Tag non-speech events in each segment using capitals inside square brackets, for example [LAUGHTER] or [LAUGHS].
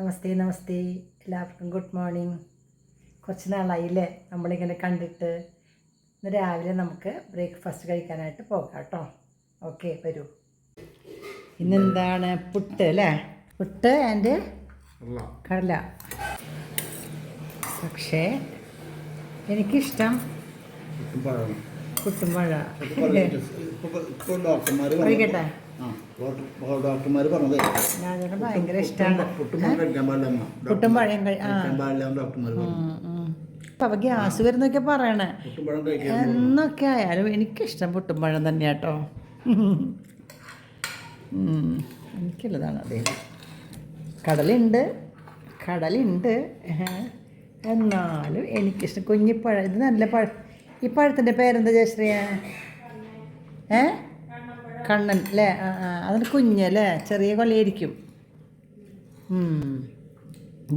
നമസ്തേ നമസ്തേ. എല്ലാവർക്കും good morning കുറച്ച് നാളായില്ലേ നമ്മളിങ്ങനെ കണ്ടിട്ട് ഇന്ന് രാവിലെ നമുക്ക് ബ്രേക്ക്ഫാസ്റ്റ് കഴിക്കാനായിട്ട് പോകാം കേട്ടോ ഓക്കെ വരൂ. ഇന്നെന്താണ് പുട്ട് അല്ലേ പുട്ട് ആൻഡ് കടല. പക്ഷേ എനിക്കിഷ്ടം പുട്ടും പഴം. ഇപ്പോൾ ഡോക്ടർമാർ പറഞ്ഞത് ഭയങ്കര ഇഷ്ടമാണ് പുട്ടും പഴം കഴിക്കാൻ പാടില്ല ഡോക്ടർമാർ അപ്പം ഗ്യാസ് വരുന്നൊക്കെ പറയണേ. എന്നൊക്കെ ആയാലും എനിക്കിഷ്ടം പുട്ടുംപഴം തന്നെ കേട്ടോ. എനിക്കുള്ളതാണ് അതെ. കടലുണ്ട്. കടലുണ്ട്. ഏഹ്. എന്നാലും എനിക്കിഷ്ടം കുഞ്ഞിപ്പഴം. ഇത് നല്ല പഴ. ഈ പഴത്തിന്റെ പേരെന്താ ജയശ്രീയ? ഏ കണ്ണൻ അല്ലേ അതിന് കുഞ്ഞല്ലേ ചെറിയ കൊലയായിരിക്കും.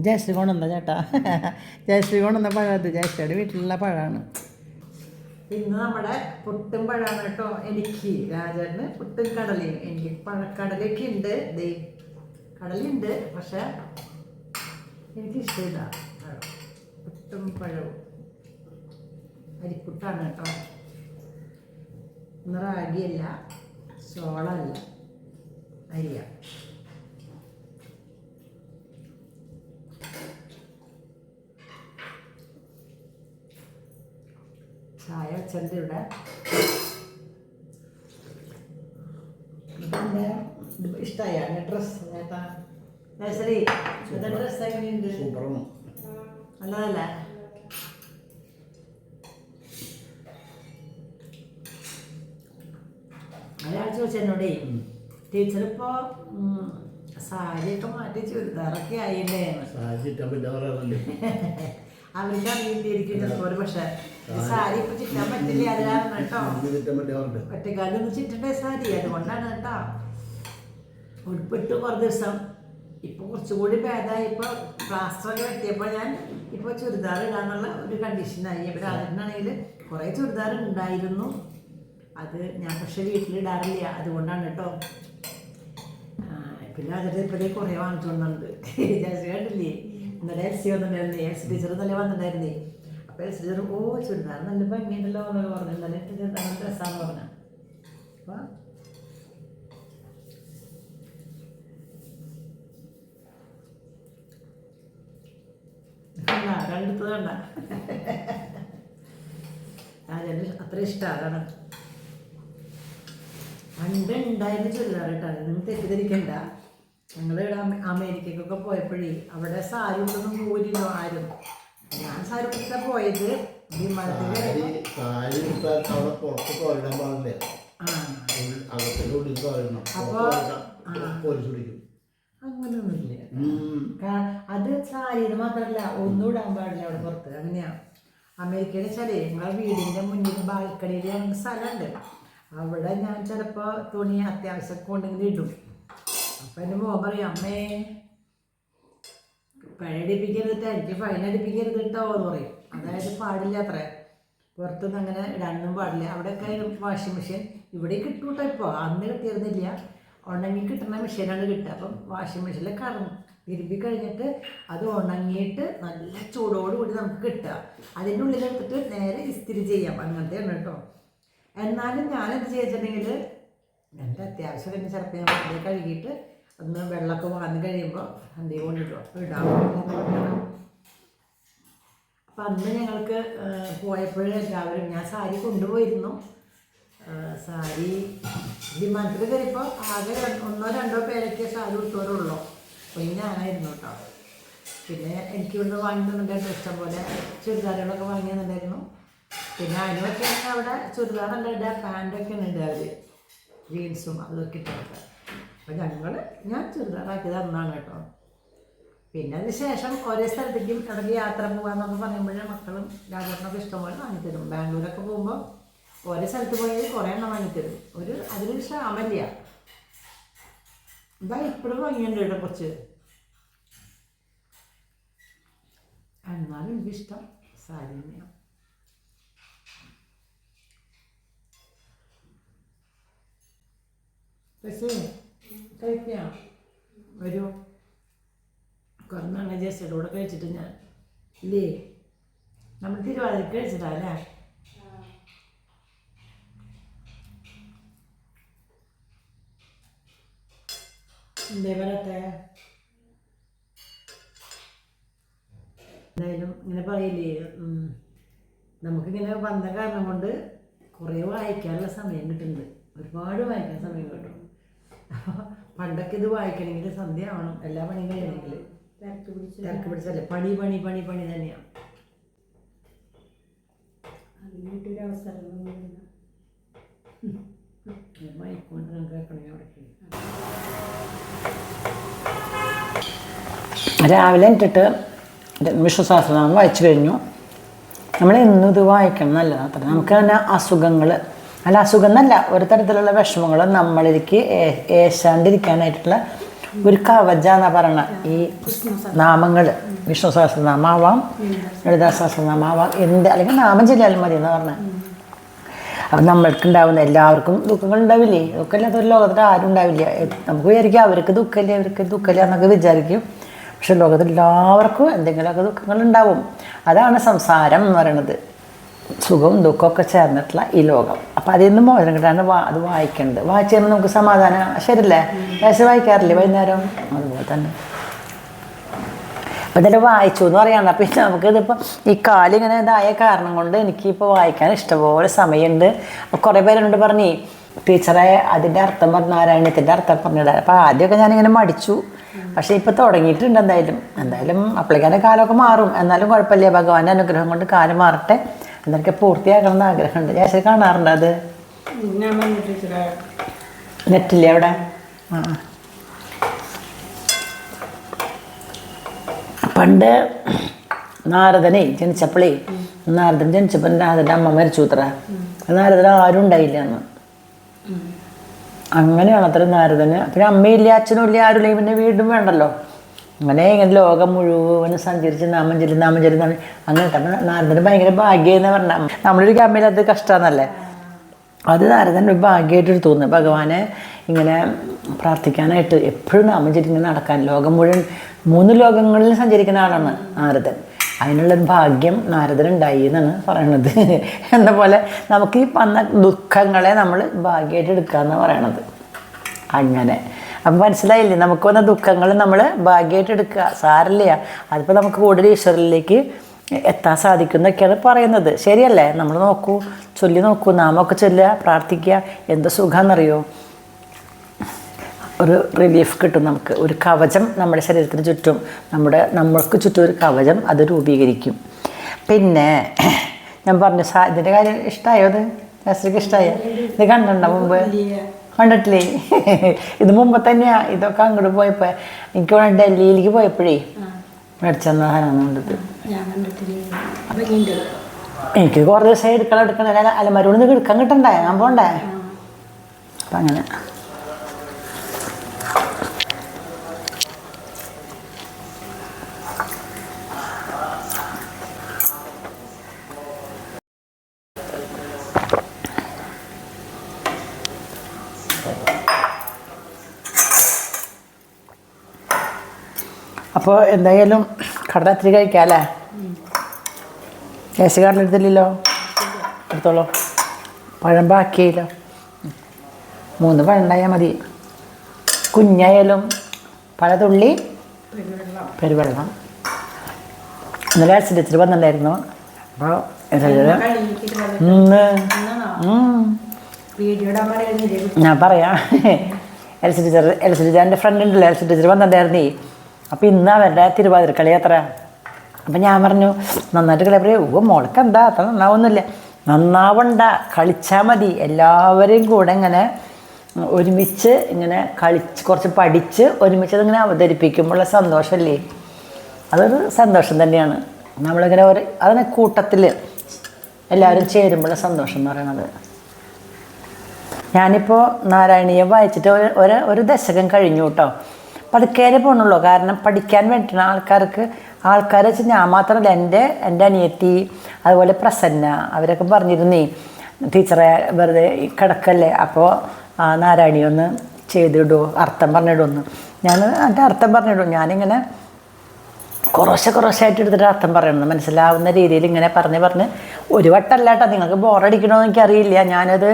ജയശ്രീ കൊണ്ടുവന്ന ചേട്ടാ. [LAUGHS] ജയശ്രീ കൊണ്ടുവന്ന പഴം അത്. ജയശ്രീയുടെ വീട്ടിലുള്ള പഴമാണ് ഇന്ന് നമ്മുടെ പുട്ടും പഴമാണ് കേട്ടോ. എനിക്ക് രാജേട്ടന് പുട്ടും കടലയും. എനിക്ക് പഴക്കടലയൊക്കെ ഉണ്ട്. ദേ കടലുണ്ട് പക്ഷെ എനിക്ക് ഇഷ്ടമില്ല പഴം. പുട്ടും പഴവും. അരിപ്പുട്ടാണ് കേട്ടോ. ഇന്ന് റാഗിയല്ല. ചോളമല്ല അരിയ. ചായ വെച്ചിട്ടുണ്ട് ഇവിടെ? പിന്നെ ഡ്രസ് ഇഷ്ടമായ ഡ്രസ്സ് എങ്ങനെയുണ്ട്? നല്ലതല്ലേ? ചോദിച്ചെന്നോടേ ടീച്ചർ ഇപ്പോ സാരിയൊക്കെ മാറ്റി ചുരിദാറൊക്കെ ആയില്ലേ? [LAUGHS] അവർക്ക് അറിയില്ലായിരിക്കും ചിലപ്പോൾ പക്ഷെ സാരി ഇപ്പൊ ചിറ്റാൻ പറ്റില്ല അത് കാരണം കേട്ടോ. ഒറ്റക്കാലൊന്നും ചിറ്റണ്ടേ സാരി? അതുകൊണ്ടാണ് കേട്ടോ. ഉൾപ്പെട്ട് കുറേ ദിവസം ഇപ്പൊ കുറച്ചുകൂടി ഭേദമായി. ഇപ്പൊ പ്ലാസ്റ്ററൊക്കെ വെട്ടിയപ്പോൾ ഞാൻ ഇപ്പൊ ചുരിദാർ ഇടാനുള്ള ഒരു കണ്ടീഷനായി ഇവിടെ അതിനാണെങ്കിൽ കുറേ ചുരിദാർ ഉണ്ടായിരുന്നു. അത് ഞാൻ പക്ഷെ വീട്ടിലിടാറില്ല. അതുകൊണ്ടാണ് കേട്ടോ പിന്നെ അതിന്റെ ഇപ്പോഴേ കുറേ വാങ്ങിച്ചുകൊണ്ടുണ്ട് ജാസി കണ്ടില്ലേ? ഇന്നലെ എസ് സി വന്നിട്ടുണ്ടായിരുന്നേ. എസ് ടീച്ചർ ഇന്നലെ വന്നിട്ടുണ്ടായിരുന്നേ. അപ്പോൾ എസ് ടീച്ചർ ഓ ചുരിദാർ നല്ല ഭംഗിയുണ്ടല്ലോ എന്നൊക്കെ പറഞ്ഞു. ഇന്നലെ ചുരിദാർ നല്ല രസമാണെന്ന് പറഞ്ഞു. അപ്പോൾ കണ്ടെടുത്തത് കണ്ട അത്ര ഇഷ്ടമാണ് പണ്ട് ഉണ്ടായിരുന്ന ചുരിദാർ കേട്ടോ. നിങ്ങൾ തെറ്റിദ്ധരിക്കണ്ട. അമേരിക്കയ്ക്കൊക്കെ അമേരിക്കക്കൊക്കെ പോയപ്പോഴേ അവിടെ സാരി ഉണ്ടൊന്നും പോരില്ലോ ആരും. ഞാൻ സാരി ഉടുത്താ പോയത്. വിമാനത്തിൽ സാരി സാരി ഉടുത്താൽ അവിടെ പുറത്ത് തോരിടാൻ പാടില്ല. ആ. ഉള്ളിൽ- അകത്തിന്റെ ഉള്ളിൽ തോരണം അപ്പൊ- പോലീസ് പിടിക്കും. അങ്ങനെയൊന്നുമില്ല ഉം. കാ- അത് സാരിയിൽ മാത്രമല്ല ഒന്നും ഇടാൻ പാടില്ല അവിടെ പുറത്ത്. അങ്ങനെയാ. അമേരിക്കയിലെ ചെറിയ നിങ്ങളെ വീടിന്റെ മുന്നിൽ ബാൽക്കണിയിൽ സ്ഥലമുണ്ട്. അവിടെ ഞാൻ ചിലപ്പോൾ തുണി അത്യാവശ്യമൊക്കെ ഉണ്ടെങ്കിൽ ഇടും. അപ്പം എന്റെ മോൻ പറയും അമ്മേ പഴയടിപ്പിക്കരുത് എനിക്ക് ഫൈനടിപ്പിക്കരുത് കേട്ടോ എന്ന് പറയും. അതായത് പാടില്ല അത്ര. പുറത്തുനിന്ന് അങ്ങനെ ഇടാനൊന്നും പാടില്ല. അവിടെയൊക്കെ വാഷിംഗ് മെഷീൻ ഇവിടെ കിട്ടൂട്ടോ ഇപ്പോൾ അന്ന് കിട്ടിയിരുന്നില്ല. ഉണങ്ങി കിട്ടുന്ന മെഷീനാണ് കിട്ടുക. അപ്പം വാഷിംഗ് മെഷീനിൽ കറന്ന് തിരുമ്പി കഴിഞ്ഞിട്ട് അത് ഉണങ്ങിയിട്ട് നല്ല ചൂടോടുകൂടി നമുക്ക് കിട്ടുക. അതിന്റെ ഉള്ളിലെടുത്തിട്ട് നേരെ ഇസ്തിരി ചെയ്യാം. അങ്ങനത്തെയാണ് കേട്ടോ എന്നാലും ഞാനെന്ത് ചെയ്തിട്ടുണ്ടെങ്കിൽ എന്റെ അത്യാവശ്യം തന്നെ ചിലപ്പോൾ ഞാൻ വെറുതെ കഴുകിയിട്ട് ഒന്ന് വെള്ളമൊക്കെ വാങ്ങി കഴിയുമ്പോൾ അന്തി കൊണ്ടിടും ഇടാൻ അപ്പം അന്ന് ഞങ്ങൾക്ക് പോയപ്പോഴേ എല്ലാവരും ഞാൻ സാരി കൊണ്ടുപോയിരുന്നു. സാരി വിമാനത്തിൽ കയറിയപ്പോൾ ആകെ ഒന്നോ രണ്ടോ പേരൊക്കെ സാരി ഉടുത്തവരുള്ളൂ. അപ്പോൾ ഞാനായിരുന്നു കേട്ടോ. പിന്നെ എനിക്ക് ഇവിടുന്ന് വാങ്ങി ഇഷ്ടം പോലെ ചുരിദാറുകളൊക്കെ വാങ്ങി പിന്നെ അതിനൊക്കെ അവിടെ ചുരിദാറല്ല ഇടുക പാന്റൊക്കെ ഉണ്ട് അവർ ജീൻസും അതൊക്കെ ഇട്ടൊക്കെ അപ്പം ഞങ്ങൾ ഞാൻ ചുരിദാറാക്കിയത് അന്നാണ് കേട്ടോ. പിന്നെ അതിന് ശേഷം ഒരേ സ്ഥലത്തേക്കും ഇടയ്ക്ക് യാത്ര പോകാന്നൊക്കെ പറയുമ്പോഴേ മക്കളും രാജാക്കളൊക്കെ ഇഷ്ടംപോലെ വാങ്ങിത്തരും. ബാംഗ്ലൂരൊക്കെ പോകുമ്പോൾ ഒരേ സ്ഥലത്ത് പോയാൽ കുറേ എണ്ണം വാങ്ങിത്തരും. ഒരു അതിനൊരു ക്ഷാമല്ല. എന്താ ഇപ്പോഴും വാങ്ങിയുണ്ട് കേട്ടോ കുറച്ച്. എന്നാലും എനിക്കിഷ്ടം സാരി തന്നെയാണ് പക്ഷേ കഴിക്കാം? ഒരു കുറഞ്ഞ ജസ്റ്റ് കൂടെ കഴിച്ചിട്ട് ഞാൻ ഇല്ലേ? നമ്മൾ തിരുവാതിരക്ക് കഴിച്ചിട്ടാ അല്ലേ? എന്തേ പറയട്ടെ? എന്തായാലും ഇങ്ങനെ പറയില്ലേ? നമുക്കിങ്ങനെ വന്ന കാരണം കൊണ്ട് കുറേ വായിക്കാനുള്ള സമയം കിട്ടുന്നുണ്ട്. ഒരുപാട് വായിക്കാൻ സമയം കിട്ടും. [LAUGHS] പണ്ടൊക്കെ ഇത് വായിക്കണമെങ്കിൽ സന്ധ്യ ആവണം എല്ലാ പണിയും കഴിയണമെങ്കിൽ. തിരക്ക് പിടിച്ച് തിരക്ക് പിടിച്ചല്ലേ പണി പണി പണി പണി തന്നെയാണ് അതിനായിട്ടൊരു അവസരം വന്നിരുന്നു. വായിക്കൊണ്ട് നമുക്ക് കേൾക്കണമെങ്കിൽ അവിടെ രാവിലെ ഇട്ടിട്ട് വിഷ്ണു സഹസ്രനാമം വായിച്ചു കഴിഞ്ഞു. നമ്മൾ എന്നും ഇത് വായിക്കണം നല്ലതാണ് അത്ര. നമുക്ക് തന്നെ അസുഖങ്ങൾ അല്ല അസുഖം എന്നല്ല ഒരു തരത്തിലുള്ള വിഷമങ്ങൾ നമ്മളിലേക്ക് ഏശാണ്ടിരിക്കാനായിട്ടുള്ള ഒരു കവച എന്നാ പറയണ. ഈ നാമങ്ങൾ വിഷ്ണു സഹസ്രനാമാവാം ലളിതാ സഹസ്രനാമാവാം എന്ത് അല്ലെങ്കിൽ നാമം ചെല്ലാലും മതി എന്ന് പറഞ്ഞത് അപ്പം നമ്മൾക്ക് ഉണ്ടാവുന്ന എല്ലാവർക്കും ദുഃഖങ്ങൾ ഉണ്ടാവില്ലേ ദുഃഖമില്ലാത്ത ഒരു ലോകത്തിൽ ആരും ഉണ്ടാവില്ല. നമുക്ക് വിചാരിക്കും അവർക്ക് ദുഃഖമില്ല അവർക്ക് ദുഃഖമില്ല എന്നൊക്കെ വിചാരിക്കും. പക്ഷെ ലോകത്തിൽ എല്ലാവർക്കും എന്തെങ്കിലുമൊക്കെ ദുഃഖങ്ങൾ ഉണ്ടാവും അതാണ് സംസാരം എന്ന് പറയുന്നത് സുഖവും ദുഃഖമൊക്കെ ചേർന്നിട്ടുള്ള ഈ ലോകം. അപ്പം അതിൽ നിന്ന് മോചനം കിട്ടാണ്ട് വാ അത് വായിക്കേണ്ടത് വായിച്ചു കഴിയുമ്പോൾ നമുക്ക് സമാധാനം ശരിയല്ലേ? വയസ്സ് വായിക്കാറില്ലേ വൈകുന്നേരം? അതുപോലെ തന്നെ. അപ്പം ഇതെല്ലാം വായിച്ചു എന്ന് പറയാം പിന്നെ നമുക്ക് ഇതിപ്പോൾ ഈ കാലിങ്ങനെ ഇതായ കാരണം കൊണ്ട് എനിക്കിപ്പോൾ വായിക്കാൻ ഇഷ്ടംപോലെ സമയമുണ്ട്. കുറേ പേരുണ്ട് പറഞ്ഞു ടീച്ചറെ അതിന്റെ അർത്ഥം പറഞ്ഞു നാരായണത്തിന്റെ അർത്ഥം പറഞ്ഞിടാൻ. അപ്പോൾ ആദ്യമൊക്കെ ഞാനിങ്ങനെ മടിച്ചു. പക്ഷേ ഇപ്പോൾ തുടങ്ങിയിട്ടുണ്ട് എന്തായാലും. എന്തായാലും അപ്ലിക്കാന്റെ കാലമൊക്കെ മാറും. എന്നാലും കുഴപ്പമില്ല. ഭഗവാന്റെ അനുഗ്രഹം കൊണ്ട് കാലം മാറട്ടെ. എന്നൊക്കെ പൂർത്തിയാക്കണം എന്ന് ആഗ്രഹമുണ്ട്. ഞാൻ ശരി കാണാറുണ്ട് അത്. നെറ്റില്ലേ അവിടെ? ആ പണ്ട് നാരദനെ ജനിച്ചപ്പോളേ നാരദൻ ജനിച്ചപ്പോൾ നാരദന്റെ അമ്മ മരിച്ചു അത്ര നാരദൻ ആരും ഉണ്ടായില്ല അന്ന്. അങ്ങനെയാണ് അത്ര നാരദന്. പിന്നെ അമ്മയില്ല അച്ഛനും ഇല്ല ആരും ഇല്ലെങ്കിൽ പിന്നെ വീണ്ടും വേണ്ടല്ലോ. അങ്ങനെ ഇങ്ങനെ ലോകം മുഴുവനും സഞ്ചരിച്ച് നാമം ചെല്ലും നാമം ചെല്ലും അങ്ങനെ നാരദന് ഭയങ്കര ഭാഗ്യം പറഞ്ഞാൽ നമ്മളൊരു കമ്മിയിൽ അത് കഷ്ടമാണെന്നല്ലേ അത് നാരദൻ ഒരു ഭാഗ്യമായിട്ട് തോന്നുന്നു. ഭഗവാനെ ഇങ്ങനെ പ്രാർത്ഥിക്കാനായിട്ട് എപ്പോഴും നാമം ചൊല്ലിങ്ങനെ നടക്കാൻ ലോകം മുഴുവൻ മൂന്ന് ലോകങ്ങളിൽ സഞ്ചരിക്കുന്ന ആളാണ് നാരദൻ. അതിനുള്ള ഭാഗ്യം നാരദനുണ്ടായി എന്നാണ് പറയണത്. [LAUGHS] എന്ന പോലെ നമുക്ക് ഈ വന്ന ദുഃഖങ്ങളെ നമ്മൾ ഭാഗ്യമായിട്ട് എടുക്കുക എന്ന് പറയണത്. അങ്ങനെ. അപ്പം മനസ്സിലായില്ലേ? നമുക്ക് വന്ന ദുഃഖങ്ങൾ നമ്മൾ ഭാഗ്യമായിട്ട് എടുക്കുക. സാരല്ല അതിപ്പോൾ നമുക്ക് കൂടുതൽ ഈശ്വരനിലേക്ക് എത്താൻ സാധിക്കുന്നൊക്കെയാണ് പറയുന്നത്. ശരിയല്ലേ? നമ്മൾ നോക്കൂ ചൊല്ലി നോക്കൂ നാമൊക്കെ ചൊല്ലുക പ്രാർത്ഥിക്കുക. എന്ത് സുഖമെന്നറിയോ ഒരു റിലീഫ് കിട്ടും നമുക്ക്. ഒരു കവചം നമ്മുടെ ശരീരത്തിന് ചുറ്റും. നമ്മുടെ നമ്മൾക്ക് ചുറ്റും ഒരു കവചം അത് രൂപീകരിക്കും. പിന്നെ ഞാൻ പറഞ്ഞു ഇതിന്റെ കാര്യം ഇഷ്ടമായോ അത്? ശാസ്ത്രിക്ക് ഇഷ്ടമായോ ഇത് കണ്ടുണ്ടോ മുമ്പ്? കണ്ടിട്ടില്ലേ? ഇത് മുമ്പ് തന്നെയാ ഇതൊക്കെ അങ്ങോട്ട് പോയപ്പോ. എനിക്ക് വേണം ഡൽഹിയിലേക്ക് പോയപ്പോഴേ മേടിച്ചെന്ന സാധനം കണ്ടത്. ഞാൻ കണ്ടിട്ടില്ല? ഭംഗിയുണ്ട് എനിക്ക് കുറേ ദിവസം എടുക്കണം എടുക്കണം. അലമാരോട് നിന്ന് എടുക്കാൻ കിട്ടണ്ടേ? ഞാൻ പോണ്ടേ? അപ്പം അങ്ങനെ. അപ്പോൾ എന്തായാലും കടലത്തിരി കഴിക്കാം അല്ലേ കേസ് കാർഡിൽ എടുത്തില്ലല്ലോ എടുത്തോളൂ. പഴം ബാക്കിയായില്ലോ. മൂന്ന് പഴം ഉണ്ടായാൽ മതി. കുഞ്ഞായാലും പഴതുള്ളി പെരുവെള്ളം. ഇന്നലെ ആക്സിഡന്റിൽ വന്നിട്ടുണ്ടായിരുന്നു. അപ്പോൾ ഞാൻ പറയാം. [LAUGHS] L C teacher L C teacher എന്റെ ഫ്രണ്ട് ഉണ്ടല്ലോ എൽ സി ടീച്ചർ വന്നിട്ടുണ്ടായിരുന്നേ. അപ്പോൾ ഇന്ന് അവരുടെ തിരുവാതിരക്കളി അത്ര അപ്പം ഞാൻ പറഞ്ഞു നന്നായിട്ട് കളി പറയും ഓ മോൾക്ക് എന്താ? അത്ര നന്നാവുന്നില്ല നന്നാവണ്ട കളിച്ചാൽ മതി. എല്ലാവരെയും കൂടെ ഇങ്ങനെ ഒരുമിച്ച് ഇങ്ങനെ കളിച്ച് കുറച്ച് പഠിച്ച് ഒരുമിച്ച് അതിങ്ങനെ അവതരിപ്പിക്കുമ്പോഴുള്ള സന്തോഷമല്ലേ? അതൊരു സന്തോഷം തന്നെയാണ്. നമ്മളിങ്ങനെ ഒരു അതിനെ കൂട്ടത്തിൽ എല്ലാവരും ചേരുമ്പോഴുള്ള സന്തോഷം എന്ന് പറയുന്നത്. ഞാനിപ്പോൾ നാരായണീയം വായിച്ചിട്ട് ഒരു ഒരു ദശകം കഴിഞ്ഞു കേട്ടോ. പതുക്കേനെ പോകണുള്ളൂ കാരണം പഠിക്കാൻ വേണ്ടിയിട്ടാണ് ആൾക്കാർക്ക് ആൾക്കാർ വെച്ച് ഞാൻ മാത്രമല്ല എന്റെ എന്റെ അനിയത്തി അതുപോലെ പ്രസന്ന അവരൊക്കെ പറഞ്ഞിരുന്നേ ടീച്ചറെ വെറുതെ കിടക്കല്ലേ അപ്പോൾ നാരായണി ഒന്ന് ചെയ്തിടുമോ അർത്ഥം പറഞ്ഞിടുമെന്ന് ഞാൻ എന്റെ അർത്ഥം പറഞ്ഞിടും. ഞാനിങ്ങനെ കുറേശ്ശെ കുറേശ്ശായിട്ട് എടുത്തിട്ട് അർത്ഥം പറയണം. മനസ്സിലാവുന്ന രീതിയിൽ ഇങ്ങനെ പറഞ്ഞ് പറഞ്ഞ് ഒരു വട്ടമല്ല കേട്ടോ നിങ്ങൾക്ക് ബോറടിക്കണമെന്ന് എനിക്കറിയില്ല. ഞാനത്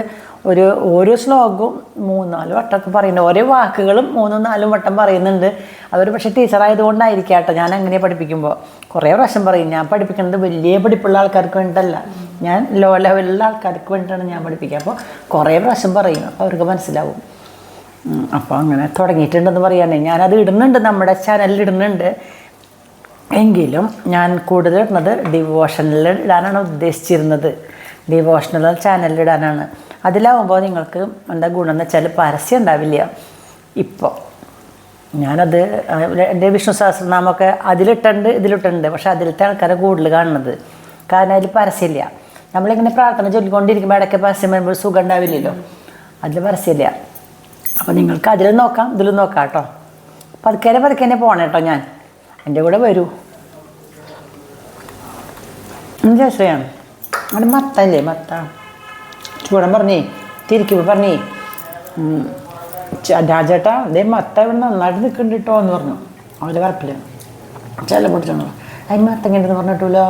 ഒരു ഓരോ ശ്ലോകവും മൂന്നാൽ വട്ടമൊക്കെ പറയുന്നുണ്ട്. ഓരോ വാക്കുകളും മൂന്നും നാലും വട്ടം പറയുന്നുണ്ട്. അവർ പക്ഷേ ടീച്ചറായതുകൊണ്ടായിരിക്കും കേട്ടോ ഞാൻ അങ്ങനെ പഠിപ്പിക്കുമ്പോൾ. കുറേ പ്രശ്നം പറയും ഞാൻ പഠിപ്പിക്കുന്നത് വലിയ പഠിപ്പുള്ള ആൾക്കാർക്ക് വേണ്ടിയിട്ടല്ല. ഞാൻ ലോ ലെവലിലുള്ള ആൾക്കാർക്ക് വേണ്ടിയിട്ടാണ് ഞാൻ പഠിപ്പിക്കുക. അപ്പോൾ കുറേ പ്രശ്നം പറയും. അപ്പോൾ അവർക്ക് മനസ്സിലാവും. അപ്പോൾ അങ്ങനെ തുടങ്ങിയിട്ടുണ്ടെന്ന് പറയാനേ. ഞാനത് ഇടുന്നുണ്ട് നമ്മുടെ ചാനലിൽ ഇടുന്നുണ്ട്. എങ്കിലും ഞാൻ കൂടുതൽ ഇടുന്നത് ഡിവോഷനിൽ ഇടാനാണ് ഉദ്ദേശിച്ചിരുന്നത്. ഡിവോഷണൽ ചാനലിൽ ഇടാനാണ്. അതിലാവുമ്പോൾ നിങ്ങൾക്ക് എന്താ ഗുണം എന്ന് വെച്ചാൽ പരസ്യം ഉണ്ടാവില്ല. ഇപ്പോൾ ഞാനത് എന്റെ വിഷ്ണു സഹസ്രനാമൊക്കെ അതിലിട്ടുണ്ട് ഇതിലിട്ടുണ്ട്. പക്ഷേ അതിലത്തെ ആൾക്കാരെ കൂടുതൽ കാണുന്നത്. കാരണം അതിൽ പരസ്യമില്ല. നമ്മളിങ്ങനെ പ്രാർത്ഥന ചൊല്ലിക്കൊണ്ടിരിക്കുമ്പോൾ ഇടയ്ക്ക് പരസ്യം വരുമ്പോൾ സുഖം ഉണ്ടാവില്ലല്ലോ. അതിൽ പരസ്യമില്ല. അപ്പോൾ നിങ്ങൾക്ക് അതിൽ നോക്കാം ഇതിലും നോക്കാം കേട്ടോ. പതുക്കേനെ പതുക്കേനെ പോകണം കേട്ടോ ഞാൻ. എന്റെ കൂടെ വരൂ. ശ്രേയാണ് അവിടെ മത്തല്ലേ മത്ത? ചൂടൻ പറഞ്ഞേ. തിരിക്കുമ്പോൾ പറഞ്ഞേ രാജേട്ട ദേ മത്ത ഇവിടെ നന്നായിട്ട് നിൽക്കുന്നുണ്ട് കേട്ടോ എന്ന് പറഞ്ഞു. അവന്റെ കറപ്പില്ല ചില പൊട്ടിച്ചോ അതിന് മത്തങ്ങണ്ടെന്ന് പറഞ്ഞിട്ടില്ലോ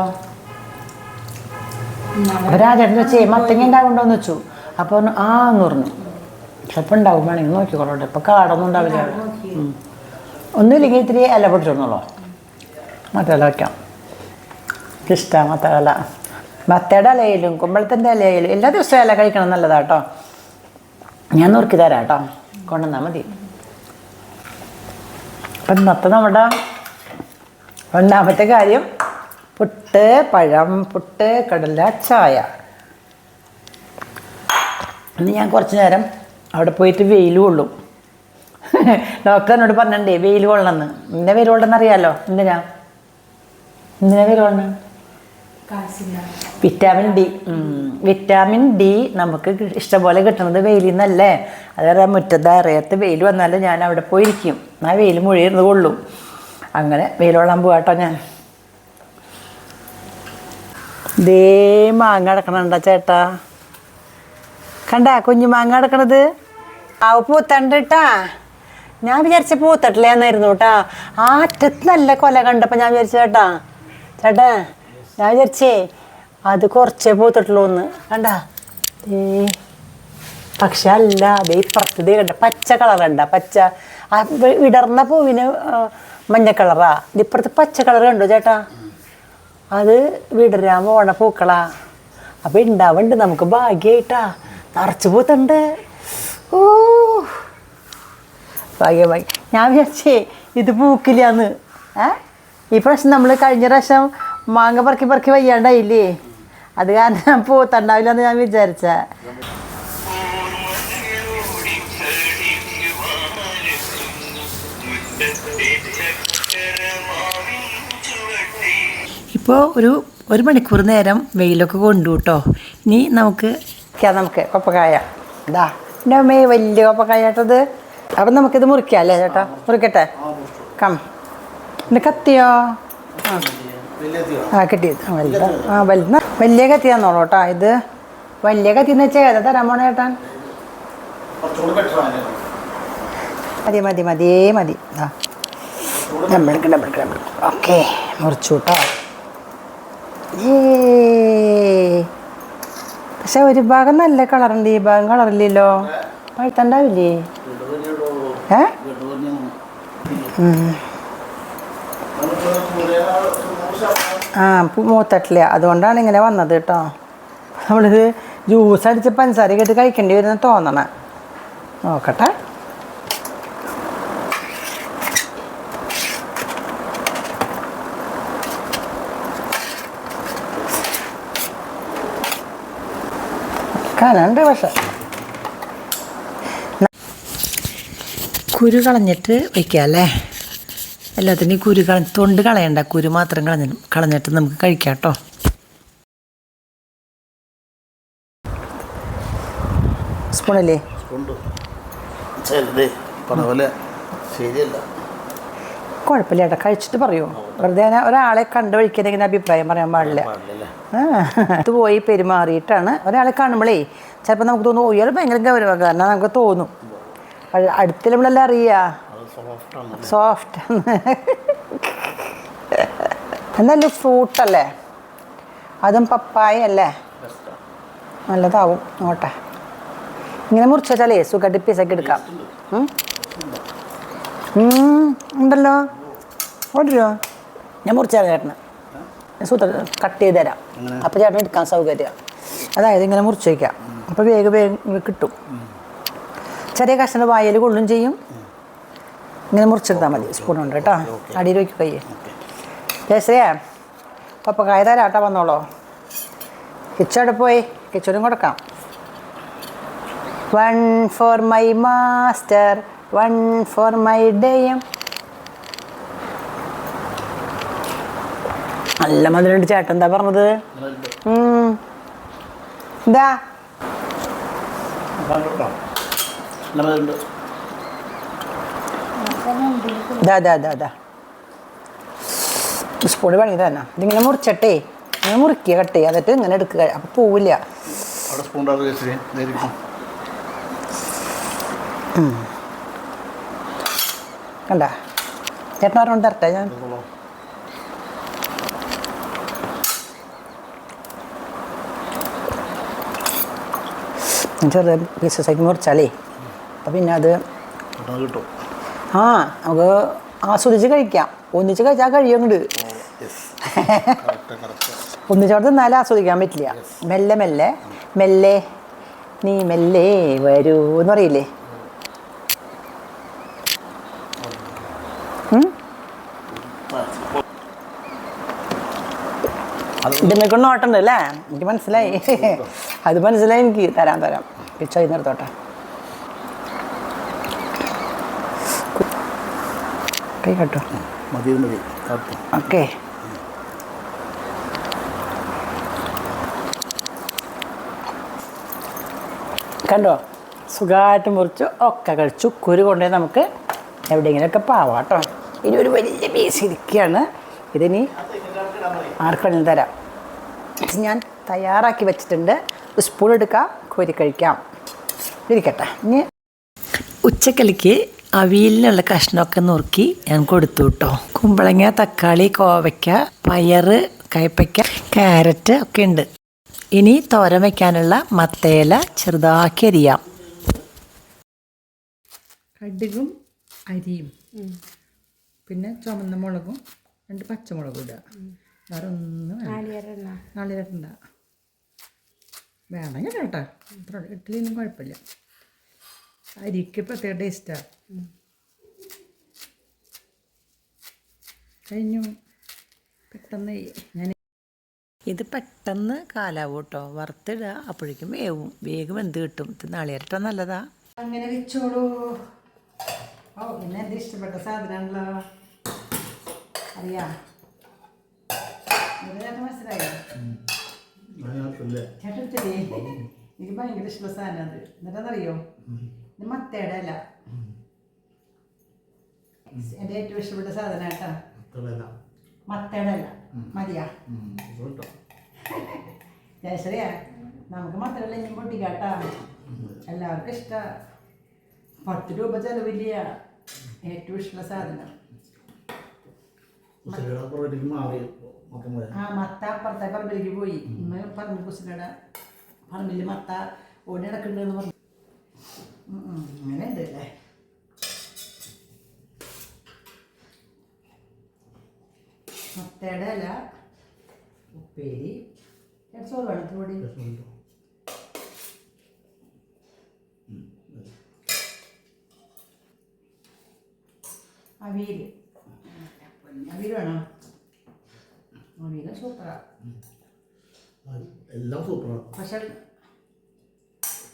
അപ്പോൾ രാജേട്ടൻ വെച്ചേ മത്തങ്ങ ഉണ്ടാവുണ്ടോ എന്ന് വെച്ചു അപ്പോൾ പറഞ്ഞു ആ എന്ന് പറഞ്ഞു. ചിലപ്പോൾ ഉണ്ടാവും വേണമെങ്കിൽ നോക്കിക്കോളോട്ടെ ഇപ്പോൾ കാടൊന്നും ഉണ്ടാവില്ല. ഒന്നുമില്ലെങ്കിൽ ഇത്തിരി ഇല പൊട്ടിച്ചോളൂ മത്തല വയ്ക്കാം ഇഷ്ടമാണ് മത്തല മത്തയുടെ ഇലയിലും കുമ്പളത്തിന്റെ ഇലയിലും എല്ലാ ദിവസവും ഇല കഴിക്കണം നല്ലതാട്ടോ. ഞാൻ നുറുക്കി തരാം കേട്ടോ കൊണ്ടുവന്നാൽ മതി. അപ്പം ഇന്നത്തെ നമ്മുടെ ഒന്നാമത്തെ കാര്യം പുട്ട് പഴം പുട്ട് കടല ചായ. ഇന്ന് ഞാൻ കുറച്ച് നേരം അവിടെ പോയിട്ട് വെയിൽ കൊള്ളും. ഡോക്ടർ എന്നോട് പറഞ്ഞിട്ടുണ്ടേ വെയിൽ കൊള്ളണമെന്ന് ഇന്ന വെയിൽ കൊള്ളണമെന്ന് അറിയാലോ എന്തിനാ? എന്തിനാ വെയിൽ കൊള്ളണം? വിറ്റാമിൻ ഡി വിറ്റാമിൻ ഡി നമുക്ക് ഇഷ്ടംപോലെ കിട്ടുന്നത് വെയിലിൽ നിന്നല്ലേ അതായത് മുറ്റത്ത് അറിയത്ത് വെയിൽ വന്നാലും ഞാൻ അവിടെ പോയിരിക്കും. ആ വെയിൽ മുഴിയിരുന്നു കൊള്ളും. അങ്ങനെ വെയിൽ കൊള്ളാൻ പോവാട്ടോ ഞാൻ. ദേ മാങ്ങ അടക്കണണ്ട ചേട്ടാ? കണ്ട കുഞ്ഞു മാങ്ങ അടക്കണത്? ആ പൂത്തണ്ട് ഞാൻ വിചാരിച്ച പൂത്തട്ടില്ലാന്നായിരുന്നു കേട്ടാ ആ നല്ല കൊല കണ്ടപ്പോൾ ഞാൻ വിചാരിച്ചു ചേട്ടാ ചേട്ടാ ഞാൻ വിചാരിച്ചേ അത് കുറച്ചേ പൂത്തിട്ടുള്ളൂ ഒന്ന് കണ്ട? ഏ പക്ഷെ അല്ല അതേ ഇപ്പുറത്ത് കണ്ട? പച്ച കളർ കണ്ട? പച്ച. ആ വിടർന്ന പൂവിന് മഞ്ഞ കളറാ ഇതിപ്പുറത്ത് പച്ച കളർ കണ്ടോ ചേട്ടാ? അത് വിടരാൻ പോണ പൂക്കളാ. അപ്പൊ ഉണ്ടാവുന്നുണ്ട് നമുക്ക് ഭാഗ്യമായിട്ടാ നിറച്ച് പൂത്തുണ്ട്. ഓ ഭാഗ്യമായി ഞാൻ വിചാരിച്ചേ ഇത് പൂക്കില്ലാന്ന് ഏ? ഈ പ്രാവശ്യം നമ്മൾ കഴിഞ്ഞ പ്രാവശ്യം മാങ്ങ പറക്കി പറക്കി വയ്യാണ്ടായില്ലേ? അത് കാരണം പൂത്തുണ്ടാവില്ല എന്ന് ഞാൻ വിചാരിച്ച. ഇപ്പോൾ ഒരു ഒരു മണിക്കൂർ നേരം വെയിലൊക്കെ കൊണ്ടു കേട്ടോ ഇനി നമുക്ക് ക്കാ നമുക്ക് കൊപ്പക്കായ ഇതാ എന്റെ അമ്മയെ വലിയ കൊപ്പക്കായ കേട്ടത് അപ്പം നമുക്കിത് മുറിക്കാം അല്ലേ ചേട്ടാ? മുറിക്കട്ടെ? കം. എന്റെ കത്തിയോ? ആ. ആ കിട്ടിയത്. ആ വലുത്. ആ വലുത്. വലിയ കത്തിയാന്നോളൂ കേട്ടോ ഇത്. വലിയ കത്തി എന്ന് വെച്ചാൽ ഏതാ തരാൻ പോണേ ചേട്ടാ കുറച്ചുകൂടി ബെറ്റർ ആണ് മതി മതി മതിയേ മതി. ആ ഡബിൾക്ക് ഡബിൾക്ക് ഡബിൾക്ക് ഓക്കെ മുറിച്ചു കേട്ടോ പക്ഷെ ഒരു ഭാഗം നല്ല കളറുണ്ട്. ഈ ഭാഗം കളറില്ലല്ലോ. പഴുത്തണ്ടാവില്ലേ? ഏ? ആ മൂത്തട്ടില്ല അതുകൊണ്ടാണ് ഇങ്ങനെ വന്നത് കേട്ടോ. നമ്മളിത് ജ്യൂസ് അടിച്ച് പഞ്ചസാര കേട്ട് കഴിക്കേണ്ടി വരുന്ന തോന്നണേ. നോക്കട്ടെ. കനുണ്ട് പക്ഷെ. കുരു കളഞ്ഞിട്ട് വയ്ക്കുക അല്ലേ എല്ലാത്തിനും ഈ കുരു കള തൊണ്ട് കളയണ്ട. കുരു മാത്രം കളഞ്ഞ കളഞ്ഞിട്ട് നമുക്ക് കഴിക്കാം കേട്ടോ. സ്പൂണല്ലേ? ശരിയല്ല. കുഴപ്പമില്ല ചേട്ടാ കഴിച്ചിട്ട് പറയൂ. വെറുതെ ഒരാളെ കണ്ടു വഴിക്കുന്നെങ്കിൽ അഭിപ്രായം പറയാൻ പാടില്ല. ഇത് പോയി പെരുമാറിയിട്ടാണ് ഒരാളെ കാണുമ്പോഴേ ചിലപ്പോൾ നമുക്ക് തോന്നും ഓ ഭയങ്കര ഗൗരവ കാരണം നമുക്ക് തോന്നും. അത് അടുത്ത് നമ്മളെല്ലാം അറിയാ. സോഫ്റ്റ് ഫ്രൂട്ട് ഫ്രൂട്ടല്ലേ അതും പപ്പായ അല്ലേ? നല്ലതാവും. നോട്ടെ ഇങ്ങനെ മുറിച്ചാലേ സുഖമായിട്ട് പീസൊക്കെ എടുക്കാം. ഉണ്ടല്ലോ. ഓടിരോ ഞാൻ മുറിച്ചാൽ ചേട്ടന്. സൂത്ര കട്ട് ചെയ്ത് തരാം. അപ്പോൾ ചേട്ടൻ എടുക്കാൻ സൗകര്യം. അതായത് ഇങ്ങനെ മുറിച്ച് വയ്ക്കാം അപ്പോൾ വേഗം വേഗം കിട്ടും. ചെറിയ കഷ്ണം വായൽ കൊള്ളും ചെയ്യും. ഇങ്ങനെ മുറിച്ചെടുത്താൽ മതി. സ്പൂൺ ഉണ്ട് കേട്ടോ. അടിയിൽ വയ്ക്കും കയ്യ് ജയശ്രീയ പപ്പക്കായ ആട്ടാ വന്നോളോ. കിച്ചോടെ പോയി. കിച്ചോടും കൊടുക്കാം one for my master one for my ഡേയും നല്ല മധുരമുണ്ട് ചേട്ടൻ. എന്താ പറഞ്ഞത്? ഉം. ഇതാ ഇതാ ഇതാ ഇതാ സ്പൂണ് പണി തന്നെ. ഇതിങ്ങനെ മുറിച്ചട്ടെ ഇങ്ങനെ മുറിക്കുക കട്ട് ചെയ്യുക. എന്നിട്ട് ഇങ്ങനെ എടുക്കുക. അപ്പോൾ പോവില്ല. കണ്ട? ചേട്ടൻ പറഞ്ഞോണ്ട് തരട്ടെ ഞാൻ. ചെറിയ പീസസ് ആക്കി മുറിച്ചാലേ. അപ്പം പിന്നെ അത് കിട്ടും. ആ നമുക്ക് ആസ്വദിച്ച് കഴിക്കാം. ഒന്നിച്ച് കഴിച്ചാൽ കഴിയുന്നുണ്ട് കറക്റ്റ് നല്ല ആസ്വദിക്കാൻ പറ്റില്ല. മെല്ലെ മെല്ലെ. മെല്ലെ. നീ മെല്ലെ വരൂ എന്ന് പറയില്ലേ? ഇതിനൊക്കെ നോട്ടുണ്ട് അല്ലേ? എനിക്ക് മനസ്സിലായി. അത് മനസ്സിലായി എനിക്ക്. തരാം തരാം. പിച്ചായി നിർത്തോട്ടെ. കേട്ടോ. മതി മതി. ഓക്കെ. കണ്ടോ? സുഖമായിട്ട് മുറിച്ച്. ഒക്കെ കഴിച്ചു. കുരു കൊണ്ടേ നമുക്ക് എവിടെയെങ്കിലുമൊക്കെ പാവാം കേട്ടോ. ഇനി ഒരു വലിയ പീസ് ഇരിക്കുകയാണ്. ഇതിനി ആർക്കെങ്കിലും തരാം. ഞാൻ തയ്യാറാക്കി വെച്ചിട്ടുണ്ട്. ഒരു സ്പൂൺ എടുക്കാം. കോരി കഴിക്കാം. ഇരിക്കട്ടെ. ഇനി ഉച്ചക്കലിക്ക് അവിയലിനുള്ള കഷ്ണമൊക്കെ നുറുക്കി ഞാൻ കൊടുത്തു കേട്ടോ കുമ്പളങ്ങ തക്കാളി കോവയ്ക്ക പയറ് കയ്പ്പയ്ക്ക ക്യാരറ്റ് ഒക്കെ ഉണ്ട്. ഇനി തോരൻ വയ്ക്കാനുള്ള മത്തയില ചെറുതാക്കി അരിയാം. കടുകും അരിയും. പിന്നെ ചുമന്ന മുളകും രണ്ട് പച്ചമുളകും ഇടുക. വേറെ ഒന്നും നാളിരട്ടണ്ട വേണമെങ്കിൽ കേട്ടോ ഇഡ്ഡലിയൊന്നും കുഴപ്പമില്ല. അരിക്ക് പ്രത്യേക ടേസ്റ്റാണ് കഴിഞ്ഞു. പെട്ടെന്ന് ഞാൻ ഇത് പെട്ടെന്ന് കാലാവും കേട്ടോ വറുത്തിടുക അപ്പോഴേക്കും വേവും. വേഗം എന്ത് കിട്ടും. ഇത് നാളികേരട്ട നല്ലതാ. അങ്ങനെ വെച്ചോളൂ. ഓ പിന്നെ എന്റെ ഇഷ്ടപ്പെട്ട സാധനമാണല്ലോ? അറിയാം. മനസ്സിലായോ? ചേട്ടൻ എനിക്ക് ഭയങ്കര ഇഷ്ടമുള്ള സാധനം അത്. എന്നിട്ടെന്നറിയോ ഇത് മത്തയുടെ അല്ല എന്റെ ഏറ്റവും ഇഷ്ടപ്പെട്ട സാധനം കേട്ടോ അല്ല മതിയാ. ജയശ്രീയ നമുക്ക് മത്തയുടെ ഇനി പൊട്ടിക്കാട്ടാ. എല്ലാവർക്കും ഇഷ്ട. പത്ത് രൂപ ചെലവില്ല ഏറ്റവും ഇഷ്ടമുള്ള സാധനം. ആ മത്ത അപ്പുറത്തെ പറമ്പിലേക്ക് പോയി. ഇന്ന് പറമ്പിൽ കുസിലട പറമ്പിൽ മത്ത ഓടി നടക്കുന്നുണ്ടെന്ന് പറഞ്ഞു. ഉം, അല്ലേ ഉപ്പേരി. ചോറ് വെള്ളത്തോടി അവിയൽ അവിയൽ വേണോ? അവിയൽ സൂപ്പറാണ് എല്ലാം സൂപ്പറാണ് പക്ഷെ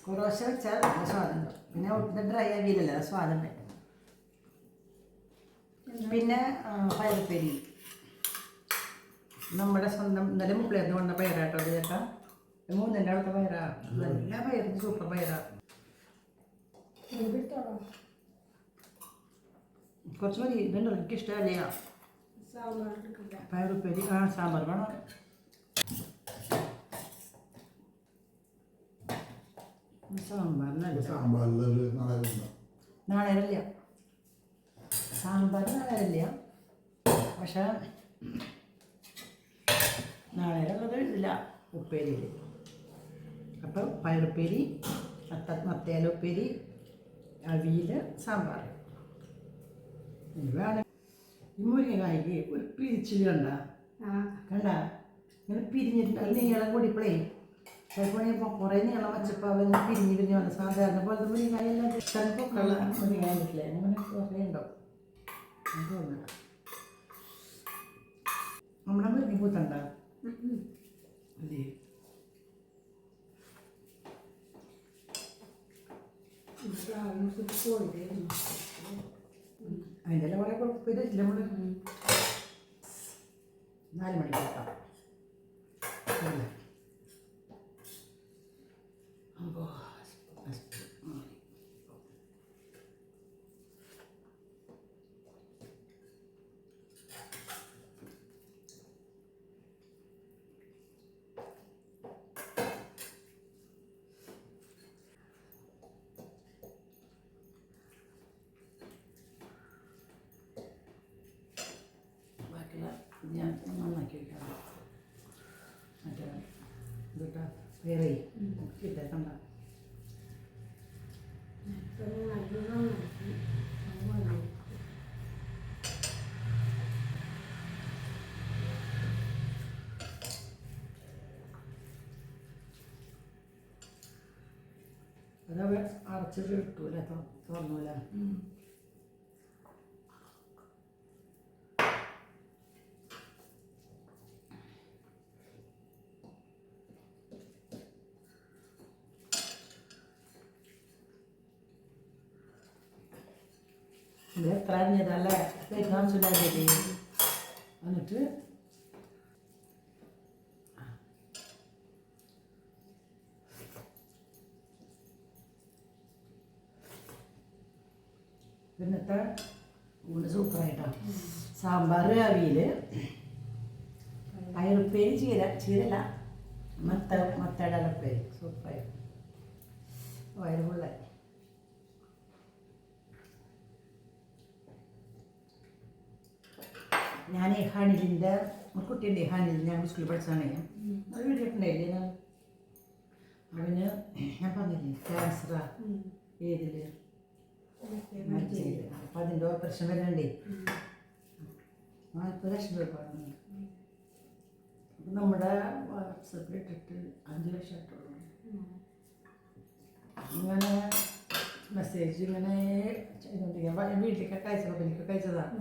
കുറേശ്ശെ വെച്ചാൽ നല്ല സ്വാദുണ്ട്. പിന്നെ ഒട്ടും ഡ്രൈ അവിയലല്ല സ്വാദുണ്ട്. പിന്നെ പയറുപ്പേരി. നമ്മുടെ സ്വന്തം ഇന്നലെ മുപ്പിളേന്ന് കൊണ്ട പയറാട്ടോ അത് ചേട്ടാ മൂന്നിന്റെ അവിടുത്തെ പയറാ. നല്ല പയറും സൂപ്പർ പയറാ. കുറച്ച് മതി ഇതുണ്ട് എനിക്ക് ഇഷ്ടമല്ല പയറുപ്പേരി ആ സാമ്പാർ വേണം. സാമ്പാറിനല്ല. നാളെ സാമ്പാർ നാളെ പക്ഷെ നാളേലുള്ളത് ഇതില ഉപ്പേരിയിൽ അപ്പം പയറുപ്പേരി മത്ത മത്തേല ഉപ്പേരി അവിയിൽ സാമ്പാർ. ഇവയാണ്. മുരിങ്ങകായ്ക്ക് ഒരു പിരിച്ചിൽ കണ്ട? കണ്ട? ഇങ്ങനെ പിരിഞ്ഞിട്ട് അത് നീളം കൂടിപ്പോഴേ ചിലപ്പോൾ ഇപ്പോൾ കുറേ നീളം വെച്ചപ്പോൾ അവൻ പിരിഞ്ഞ് പിരിഞ്ഞ് വന്ന. സാധാരണ പോലത്തെ മുരിങ്ങായ എല്ലാം ചിലപ്പോൾ മുരിങ്ങായ പറ്റില്ല അങ്ങനെ കുറേ ഉണ്ടാവും. തോന്നുന്നില്ല. നമ്മുടെ മുരിങ്ങ പൂത്തണ്ട അതിന്റെ എല്ലാം കുറേ കുഴപ്പമില്ല നമ്മൾ നാല് മണിക്ക് കേട്ടോ അല്ലേ അപ്പോൾ ബാക്കിയുള്ള ഇത് ഞാൻ നന്നാക്കി വെക്കാം. മറ്റേ ഇതിട്ടാ വേറെ ഇട്ടേക്കണ്ട അതവ അടച്ചിട്ട് കിട്ടൂല തുറന്നൂല? ഇത് എത്ര അറിഞ്ഞതല്ലേ ആവശ്യമില്ലാതെ എന്നിട്ട് പിന്നത്തെ ഊണ് സൂപ്പറായിട്ടാണ് സാമ്പാർ അവിയൽ പയറുപ്പേരി ചീര ചീരല്ല മത്ത മത്തയുടെ ഉപ്പേരി സൂപ്പറായി വയറ് ഞാൻ ഹണിലിന്റെ ഒരു കുട്ടിയുണ്ട് ഹണിൽ ഞാൻ സ്കൂളിൽ പഠിച്ചതാണ്. അത് വീട്ടിട്ടുണ്ടായില്ലേ ഞാൻ? അവന് ഞാൻ പറഞ്ഞില്ലേ ക്യാൻസറാ ഏതിൽ? അപ്പം അതിന്റെ ഓപ്പറേഷൻ വരുന്നുണ്ടേ. നാൽപ്പത് ലക്ഷം രൂപ. അപ്പം നമ്മുടെ വാട്സപ്പിൽ ഇട്ടിട്ട് അഞ്ച് ലക്ഷം ഇട്ടുള്ളൂ ഇങ്ങനെ മെസ്സേജ് ഇങ്ങനെ ചെയ്തുകൊണ്ടിരിക്കുക വീട്ടിലേക്കൊക്കെ അയച്ചതാണ് എനിക്കൊക്കെ അയച്ചതാണ്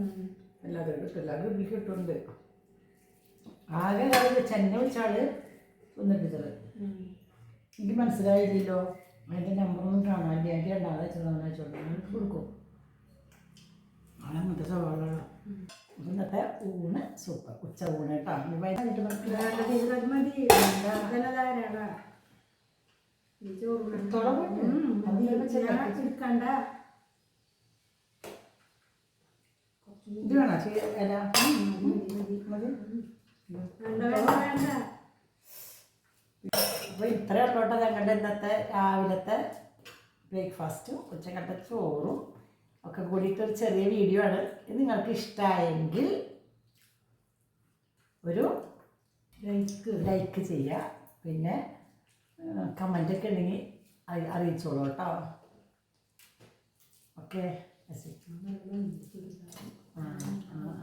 എല്ലാവരും കിട്ടില്ല ഇതിൽ കിട്ടുന്നുണ്ട് ആകെ കാലത്ത് ചെന്നെ വിളിച്ചാൾ ഒന്നിപ്പിച്ചത് എനിക്ക് മനസ്സിലായില്ലല്ലോ അതിന്റെ നമ്പറൊന്നും കാണാൻ എനിക്ക് രണ്ടാമത് അയച്ചതാണ് വെച്ചോളൂ ഞാൻ കൊടുക്കും. ആളെ അങ്ങനത്തെ സ്വഭാവമുള്ള ഇന്നത്തെ ഊണ് സൂപ്പർ ഉച്ച ഊണ് കേട്ടോ. മതി. ചോറ് പോയിട്ട് അത് ഞാൻ വെച്ചേക്കാം. എടുക്കണ്ട ഇത് വേണോ വേണ്ട അപ്പോൾ ഇത്രയും ഉള്ളോട്ടെ ഞങ്ങളുടെ ഇന്നത്തെ രാവിലത്തെ ബ്രേക്ക്ഫാസ്റ്റും ഉച്ചക്കത്തെ ചോറും ഒക്കെ കൂടിയിട്ട് ഒരു ചെറിയ വീഡിയോ ആണ്. ഇത് നിങ്ങൾക്ക് ഇഷ്ടമായെങ്കിൽ ഒരു ലൈക്ക് ലൈക്ക് ചെയ്യുക പിന്നെ കമന്റൊക്കെ ഉണ്ടെങ്കിൽ അറി- അറിയിച്ചോളൂ കേട്ടോ. ഓക്കെ ആ ആ, ആ